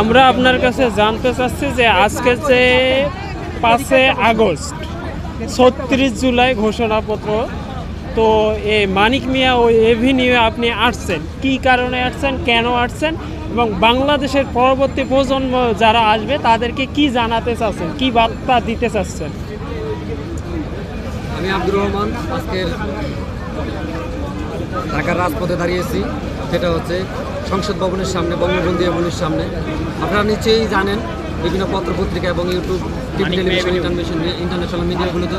আমরা আপনার কাছে জানতে চাচ্ছি যে আজকে যে পাঁচে আগস্ট, ছত্রিশ জুলাই ঘোষণাপত্র, তো এই মানিক মিয়া ওই এভিনিউ আপনি আসছেন। কি কারণে আসছেন, কেন আসছেন, এবং বাংলাদেশের পরবর্তী প্রজন্ম যারা আসবে, তাদেরকে কি জানাতে চাচ্ছেন, কি বার্তা দিতে চাচ্ছেন? আমি আব্দুর রহমান, আজকের ঢাকার রাজপথে দাঁড়িয়েছি সেটা হচ্ছে সংসদ ভবনের সামনে বঙ্গবন্ধু ভবনের সামনে। আপনারা নিশ্চয়ই জানেন বিভিন্ন পত্রপত্রিকা এবং YouTube TV television internation international মিডিয়াগুলোতে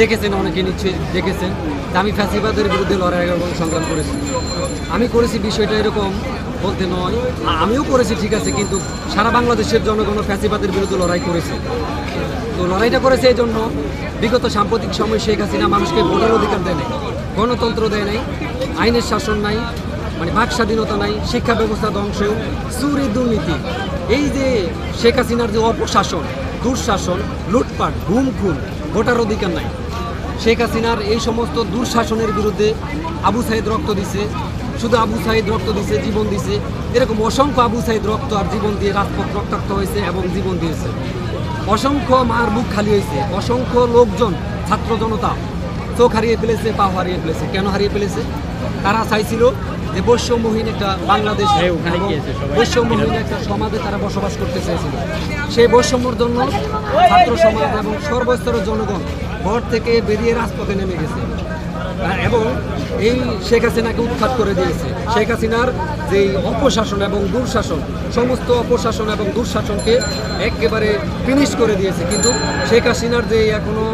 দেখেছেন অনেকে নিশ্চয়ই দেখেছেন যে আমি ফ্যাসিবাদের বিরুদ্ধে লড়াই এবং সংগ্রাম করেছি। আমি করেছি বিষয়টা এরকম বলতে নয়। আমিও করেছি ঠিক আছে কিন্তু সারা বাংলাদেশের জনগণ ফ্যাসিবাদের বিরুদ্ধে লড়াই করেছে। তো লড়াইটা করেছে এই জন্য বিগত সাম্প্রতিক সময় শেখ হাসিনা মানুষকে ভোটার অধিকার দেয় নাই গণতন্ত্র দেয় নাই আইনের শাসন নাই মানে বাক স্বাধীনতা নাই, শিক্ষা ব্যবস্থা ধ্বংস, চুরি দুর্নীতি। এই যে শেখ হাসিনার যে অপশাসন, দুঃশাসন, লুটপাট ঘুম খুন ভোটার অধিকার নাই। শেখ হাসিনার এই সমস্ত দুঃশাসনের বিরুদ্ধে আবু সাহেদ রক্ত দিছে, শুধু আবু সাহেদ রক্ত দিছে, জীবন দিছে। এরকম অসংখ্য আবু সাইদ রক্ত আর জীবন দিয়ে রাজপথ রক্তাক্ত হয়েছে এবং জীবন দিয়েছে। অসংখ্য মার বুক খালি হয়েছে। অসংখ্য লোকজন, ছাত্র জনতা, চোখ হারিয়ে ফেলেছে, পা হারিয়ে ফেলেছে। কেন হারিয়ে ফেলেছে? তারা চাইছিল যে বৈশ্যমহীন একটা বাংলাদেশ সবাই। বৈষম্যহীন একটা সমাজে তারা বসবাস করতে চেয়েছিল সেই বৈষম্যর জন্য ছাত্র সমাজ এবং সর্বস্তরের জনগণ ঘর থেকে বেরিয়ে রাজপথে নেমে গেছে এবং এই শেখ হাসিনাকে উৎখাত করে দিয়েছে। শেখ হাসিনার যে অপশাসন এবং দুঃশাসন, সমস্ত অপশাসন এবং দুঃশাসনকে একেবারে ফিনিশ করে দিয়েছে। কিন্তু শেখ হাসিনার যে এখনও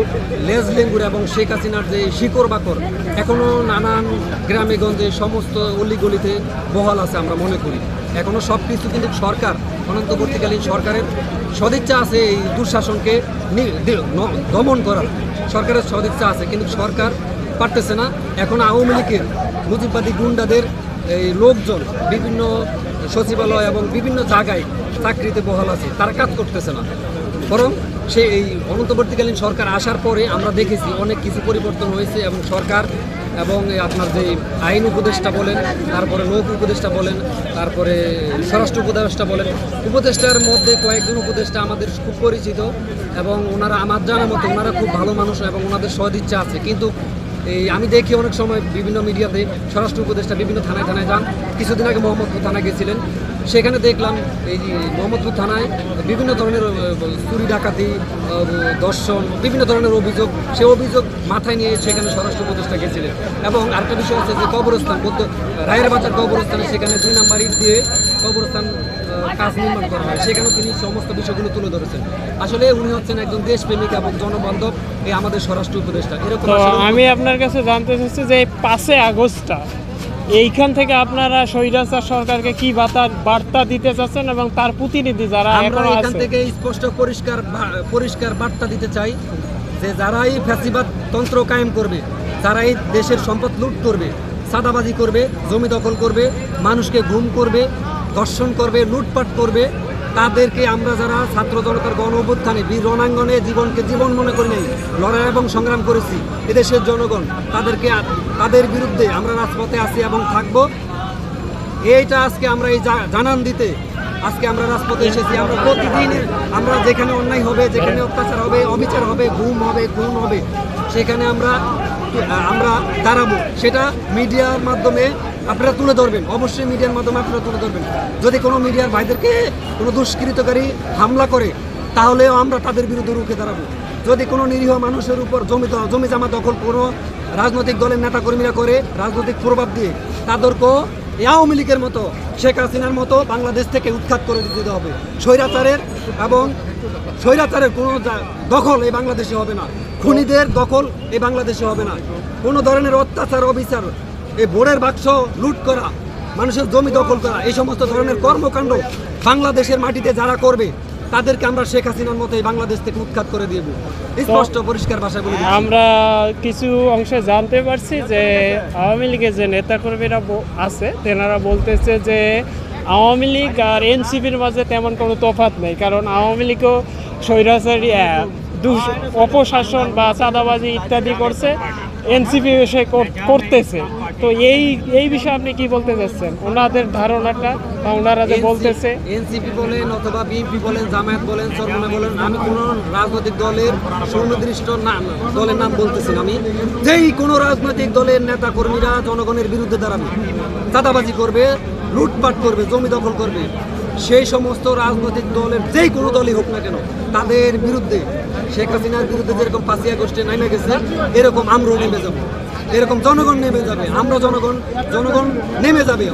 লেজ লেঙ্গুর এবং শেখ হাসিনার যে শিকড় বাকর এখনও নানান গ্রামে গঞ্জে সমস্ত অলিগলিতে বহাল আছে আমরা মনে করি। এখনও সব কিছু কিন্তু সরকার, অনন্তবর্তীকালীন সরকারের সদিচ্ছা আছে এই দুঃশাসনকে দমন করার। সরকারের সদিচ্ছা আছে, কিন্তু সরকার পারতেছে না। এখন আওয়ামী লীগের মুজিববাদী গুন্ডাদের এই লোকজন বিভিন্ন সচিবালয় এবং বিভিন্ন জায়গায় চাকরিতে বহাল আছে, তারা কাজ করতেছে না। বরং সে এই অনন্তবর্তীকালীন সরকার আসার পরে আমরা দেখেছি অনেক কিছু পরিবর্তন হয়েছে এবং সরকার এবং আপনার যে আইন উপদেষ্টা বলেন, তারপরে লোক উপদেষ্টা বলেন, তারপরে স্বরাষ্ট্র উপদেষ্টা বলেন, উপদেষ্টার মধ্যে কয়েকজন উপদেষ্টা আমাদের খুব পরিচিত এবং ওনারা আমার জানা মতো ওনারা খুব ভালো মানুষ এবং ওনাদের সদিচ্ছা আছে। কিন্তু এই আমি দেখি অনেক সময় বিভিন্ন মিডিয়াতে স্বরাষ্ট্র উপদেষ্টা বিভিন্ন থানায় থানায় যান। কিছুদিন আগে মোহাম্মদপুর থানায় গেছিলেন। সেখানে দেখলাম এই যে মোহাম্মদপুর থানায় বিভিন্ন ধরনের চুরি ডাকাতি দর্শন বিভিন্ন ধরনের অভিযোগ সে অভিযোগ মাথায় নিয়ে সেখানে স্বরাষ্ট্র উপদেষ্টা গেছিলেন। এবং আরেকটা বিষয় হচ্ছে যে কবরস্থান বলতে রায়ের বাজার কবরস্থানে সেখানে দুই নাম্বার দিয়ে কবরস্থান কাজ নির্মাণ করা হয়। সেখানেও তিনি সমস্ত বিষয়গুলো তুলে ধরেছেন। আসলে উনি হচ্ছেন একজন দেশপ্রেমিক এবং জনবান্ধব এই আমাদের স্বরাষ্ট্র উপদেষ্টা। এরকম আমি আপনার কাছে জানতে চাচ্ছি যে পাঁচে আগস্টটা এইখান থেকে আপনারা স্বৈরাচার সরকারকে কি বার্তা বার্তা দিতে চাচ্ছেন এবং তার প্রতিনিধি যারা আমরা এখান থেকে স্পষ্ট পরিষ্কার পরিষ্কার বার্তা দিতে চাই যে যারা এই ফ্যাসিবাদ তন্ত্র কায়েম করবে তারা এই দেশের সম্পদ লুট করবে সাদাবাজি করবে জমি দখল করবে মানুষকে ঘুম করবে ধর্ষণ করবে লুটপাট করবে তাদেরকে আমরা যারা ছাত্র জনতার গণ অভ্যুত্থানে, বীর রণাঙ্গনে জীবনকে জীবন মনে করি নাই, লড়াই এবং সংগ্রাম করেছি, এদেশের জনগণ, তাদেরকে তাদের বিরুদ্ধে আমরা রাজপথে আছি এবং থাকব। এইটা আজকে আমরা এই জানান দিতে আজকে আমরা রাজপথে এসেছি, আমরা প্রতিদিন আমরা যেখানে অন্যায় হবে, যেখানে অত্যাচার হবে, অবিচার হবে ঘুম হবে ঘুম হবে, সেখানে আমরা আমরা দাঁড়াবো। সেটা মিডিয়ার মাধ্যমে আপনারা তুলে ধরবেন। অবশ্যই মিডিয়ার মাধ্যমে আপনারা তুলে ধরবেন। যদি কোনো মিডিয়ার ভাইদেরকে কোনো দুষ্কৃতকারী হামলা করে তাহলেও আমরা তাদের বিরুদ্ধে রুখে দাঁড়াবো। যদি কোনো নিরীহ মানুষের উপর জমি জমি জামা দখল কোনো রাজনৈতিক দলের নেতাকর্মীরা করে, রাজনৈতিক প্রভাব দিয়ে, তাদেরকেও আওয়ামী লীগের মতো, শেখ হাসিনার মতো বাংলাদেশ থেকে উৎখাত করে দিতে হবে। স্বৈরাচারের এবং স্বৈরাচারের কোনো দখল এই বাংলাদেশে হবে না। খুনিদের দখল এই বাংলাদেশে হবে না। কোনো ধরনের অত্যাচার, অবিচার, এই বোর্ডের বাক্স লুট করা, মানুষের জমি দখল করা, এই সমস্ত ধরনের কর্মকাণ্ড বাংলাদেশের মাটিতে যারা করবে তাদেরকে আমরা শেখ হাসিনার মতো বাংলাদেশ থেকে উৎখাত করে দিব। স্পষ্ট, পরিষ্কার ভাষায় বলে আমরা কিছু অংশে জানতে পারছি যে আওয়ামী লীগের যে নেতাকর্মীরা আছে, তেনারা বলতেছে যে আওয়ামী লীগ আর এনসিপির মাঝে তেমন কোনো তফাৎ নেই, কারণ আওয়ামী লীগও স্বৈরাচারী অপশাসন বা চাঁদাবাজি ইত্যাদি করছে, এনসিপি কর- করতেছে। তো এই এই বিষয়ে আপনি কি বলতে চাচ্ছেন? ওনাদের ধারণাটা বা ওনারা যে বলতেছে। এনসিপি বলেন অথবা বিএনপি বলেন জামায়াত বলেন চরমনা বলেন আমি কোন রাজনৈতিক দলের সুনির্দিষ্ট নাম দলের নাম বলতেছি আমি। যেই কোনো রাজনৈতিক দলের নেতা কর্মীরা জনগণের বিরুদ্ধে দাঁড়াবে চাঁদাবাজি করবে লুটপাট করবে জমি দখল করবে সেই সমস্ত রাজনৈতিক দলের যেই কোনো দলই হোক না কেন তাদের বিরুদ্ধে শেখ হাসিনার বিরুদ্ধে যেরকম পাঁচই আগস্টে নেমে গেছে এরকম আমরাও নেমে যাব। এরকম জনগণ নেমে যাবে, আমরা জনগণ জনগণ নেমে যাবে।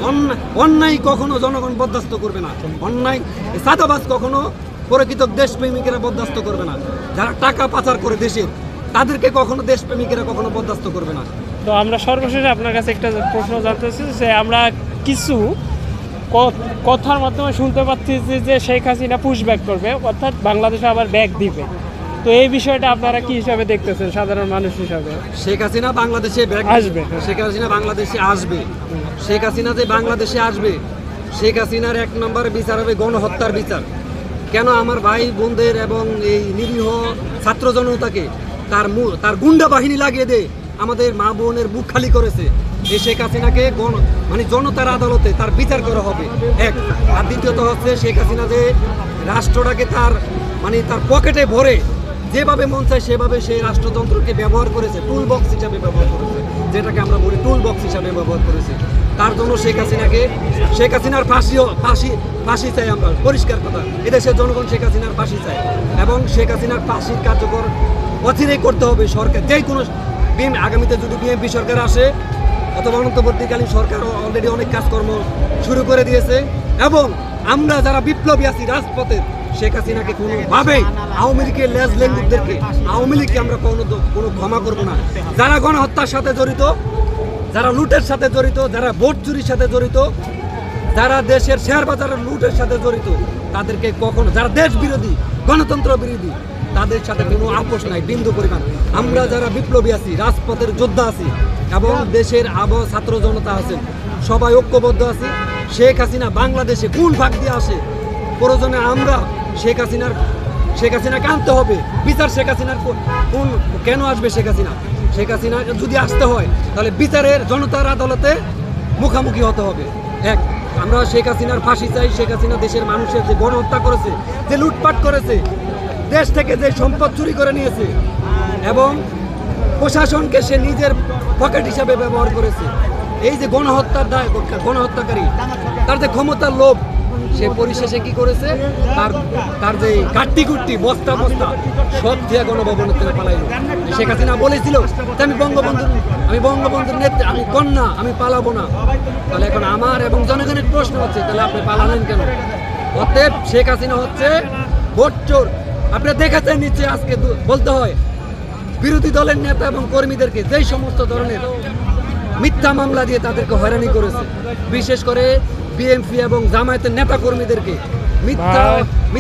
অন্যায় কখনো জনগণ বরদাস্ত করবে না। অন্যায়, সাদাবাজ কখনো প্রকৃত দেশপ্রেমিকেরা বরদাস্ত করবে না। যারা টাকা পাচার করে দেশের তাদেরকে কখনো দেশপ্রেমিকেরা কখনো বরদাস্ত করবে না। তো আমরা সর্বশেষে আপনার কাছে একটা প্রশ্ন জানতে চাচ্ছি যে আমরা কিছু কথার মাধ্যমে শুনতে পাচ্ছি যে- যে শেখ হাসিনা পুশব্যাক করবে, অর্থাৎ বাংলাদেশে আবার ব্যাক দিবে। তো এই বিষয়টা আপনারা কি হিসাবে দেখতেছেন সাধারণ মানুষ হিসাবে? শেখ হাসিনা বাংলাদেশে আসবে। শেখ হাসিনা বাংলাদেশে আসবে। শেখ হাসিনা যে বাংলাদেশে আসবে শেখ হাসিনার এক নম্বর বিচার হবে গণহত্যার বিচার। কেন আমার ভাই বোনদের এবং এই নিরীহ ছাত্র জনতাকে তার তার গুন্ডা বাহিনী লাগিয়ে দে আমাদের মা বোনের বুক খালি করেছে? এই শেখ হাসিনাকে গণ মানে জনতার আদালতে তার বিচার করা হবে। এক। আর দ্বিতীয়ত হচ্ছে শেখ হাসিনা যে রাষ্ট্রটাকে তার মানে তার পকেটে ভরে যেভাবে মন চায় সেভাবে সেই রাষ্ট্রযন্ত্রকে ব্যবহার করেছে টুল বক্স হিসাবে ব্যবহার করেছে, যেটাকে আমরা বলি টুল বক্স হিসাবে ব্যবহার করেছে। তার জন্য শেখ হাসিনাকে, শেখ হাসিনার ফাঁসিও ফাঁসি ফাঁসি চাই আমরা, পরিষ্কার কথা। এদেশের জনগণ শেখ হাসিনার ফাঁসি চায় এবং শেখ হাসিনার ফাঁসির কার্যকর অচিরেই করতে হবে সরকার। যেই কোনো বিএম, আগামীতে যদি বিএনপি সরকার আসে, অথবা অনন্তবর্তীকালীন সরকার অলরেডি অনেক কাজকর্ম শুরু করে দিয়েছে এবং আমরা যারা বিপ্লবী আছি রাজপথের শেখ হাসিনাকে কোনোভাবেই আওয়ামী লীগের লেজ লেঙ্গুকদেরকে আওয়ামী লীগকে আমরা কোনো কোনো ক্ষমা করব না। যারা গণহত্যার সাথে জড়িত, যারা লুটের সাথে জড়িত, যারা ভোট চুরির সাথে জড়িত, যারা দেশের শেয়ার বাজারের লুটের সাথে জড়িত, তাদেরকে কখনো যারা দেশ বিরোধী, গণতন্ত্র বিরোধী, তাদের সাথে কোনো আপোষ নাই, বিন্দু পরিমাণ। আমরা যারা বিপ্লবী আছি, রাজপথের যোদ্ধা আছি, এবং দেশের আব ছাত্র জনতা আছেন সবাই ঐক্যবদ্ধ আছি, শেখ হাসিনা বাংলাদেশে কোন ভাগ দিয়ে আসে, প্রয়োজনে আমরা শেখ হাসিনার শেখ হাসিনাকে আনতে হবে। বিচার শেখ হাসিনার কোন কেন আসবে শেখ হাসিনা? শেখ হাসিনা যদি আসতে হয়, তাহলে বিচারের জনতার আদালতে মুখামুখি হতে হবে। এক, আমরা শেখ হাসিনার ফাঁসি চাই। শেখ হাসিনা দেশের মানুষের যে গণহত্যা করেছে, যে লুটপাট করেছে, দেশ থেকে যে সম্পদ চুরি করে নিয়েছে, এবং প্রশাসনকে সে নিজের পকেট হিসাবে ব্যবহার করেছে। এই যে গণহত্যার দায় গণহত্যাকারী, তার যে ক্ষমতার লোভ সে পরিশেষে কি করেছে? তার তার যে কাট্টি কুট্টি বস্তা বস্তা, সব দিয়া গণভবনের থেকে পালাইল। শেখ হাসিনা বলেছিল যে, আমি বঙ্গবন্ধুর আমি বঙ্গবন্ধুর নেত্রী, আমি কন্যা, আমি পালাবো না। তাহলে এখন আমার এবং জনগণের প্রশ্ন হচ্ছে, তাহলে আপনি পালালেন কেন? অতএব শেখ হাসিনা হচ্ছে ভোট আপনি দেখেছেন নিচ্ছে আজকে বলতে হয়, বিরোধী দলের নেতা এবং কর্মীদেরকে যেই সমস্ত ধরনের মিথ্যা মামলা দিয়ে তাদেরকে হয়রানি করেছে। বিশেষ করে বিএনপি এবং জামায়াতের নেতা কর্মীদেরকে মিথ্যা।